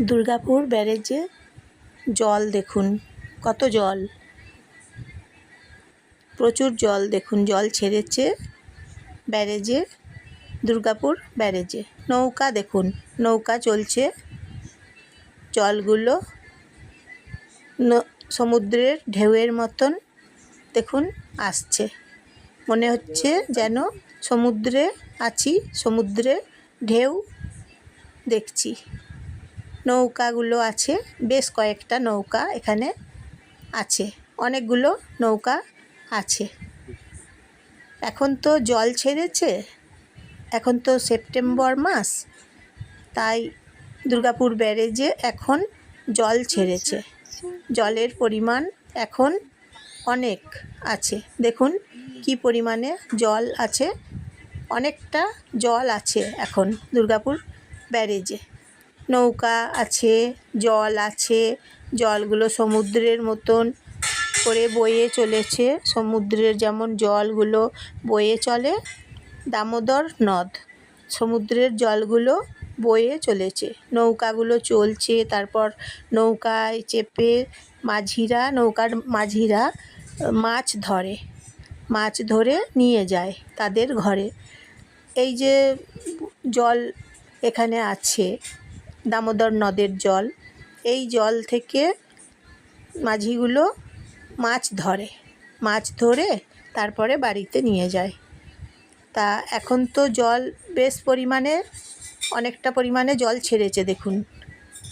দুর্গাপুর ব্যারেজে জল দেখুন, কত জল? প্রচুর জল দেখুন, জল ছেড়েছে ব্যারেজে, দুর্গাপুর ব্যারেজে। নৌকা দেখুন, নৌকা চলছে, জলগুলো সমুদ্রের ঢেউয়ের মতন দেখুন আসছে। মনে হচ্ছে যেন সমুদ্রে আছি সমুদ্রে ঢেউ দেখছি। নৌকাগুলো আছে, বেশ কয়েকটা নৌকা এখানে আছে, অনেকগুলো নৌকা আছে। এখন তো জল ছেড়েছে, এখন তো সেপ্টেম্বর মাস, তাই দুর্গাপুর ব্যারেজে এখন জল ছেড়েছে। জলের পরিমাণ এখন অনেক আছে। দেখুন কি পরিমাণে জল আছে, অনেকটা জল আছে এখন দুর্গাপুর ব্যারেজে। নৌকা আছে, জল আছে, জলগুলো সমুদ্রের মতন করে বয়ে চলেছে। সমুদ্রের যেমন জলগুলো বয়ে চলে, দামোদর নদ। সমুদ্রের জলগুলো বয়ে চলেছে। নৌকাগুলো চলছে, তারপর নৌকায় চেপে মাঝিরা, নৌকার মাঝিরা মাছ ধরে মাছ ধরে নিয়ে যায় তাদের ঘরে। এই যে জল এখানে আছে দামোদর নদের জল। এই জল থেকে মাঝিগুলো মাছ ধরে। মাছ ধরে তারপরে বাড়িতে নিয়ে যায়। তা এখন তো জল বেশ পরিমাণে, অনেকটা পরিমাণে জল ছেড়েছে, দেখুন।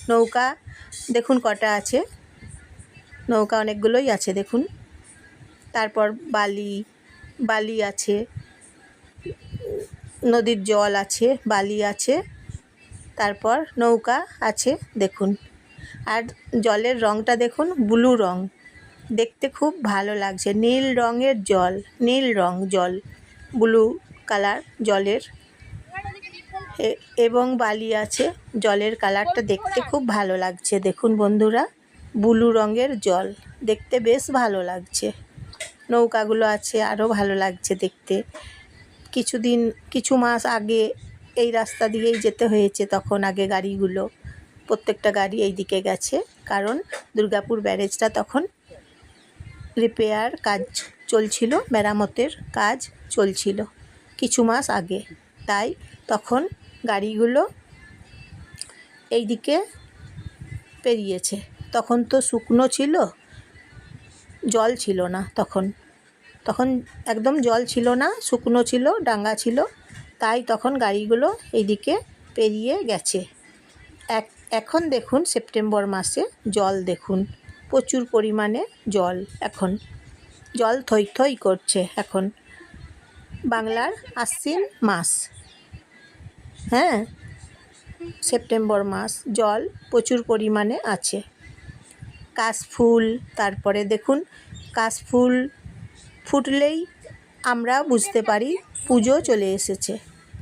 নৌকা, দেখুন কটা আছে। নৌকা অনেকগুলোই আছে, দেখুন। তারপর বালি বালি আছে। নদীর জল আছে, বালি আছে। তারপর নৌকা আছে, দেখুন। আর জলের রঙটা দেখুন, ব্লু রং। দেখতে খুব ভালো লাগছে, নীল রঙের জল, নীল রং জল, ব্লু কালার জলের। এবং বালি আছে, জলের কালারটা দেখতে খুব ভালো লাগছে, দেখুন বন্ধুরা, ব্লু রঙের জল। দেখতে বেশ ভালো লাগছে। নৌকাগুলো আছে আরও ভালো লাগছে দেখতে। কিছুদিন, কিছু মাস আগে এই রাস্তা দিয়েই যেতে হয়েছে তখন আগে গাড়িগুলো। প্রত্যেকটা গাড়ি এই দিকে গেছে, কারণ দুর্গাপুর ব্যারেজটা তখন রিপেয়ার কাজ চলছিল, মেরামতের কাজ চলছিল কিছু মাস আগে। তাই তখন গাড়িগুলো এই দিকে পেরিয়েছে। তখন তো শুকনো ছিল, জল ছিল না তখন। তখন একদম জল ছিল না, শুকনো ছিল, ডাঙ্গা ছিল। তাই তখন গাড়িগুলো এইদিকে পেরিয়ে গেছে। এক, এখন দেখুন সেপ্টেম্বর মাসে জল দেখুন, প্রচুর পরিমাণে জল এখন। জল থই থই করছে এখন। বাংলার আশ্বিন মাস। হ্যাঁ সেপ্টেম্বর মাস, জল প্রচুর পরিমাণে আছে। কাশফুল, তারপরে দেখুন কাশফুল ফুটলেই আমরা বুঝতে পারি পুজো চলে এসেছে।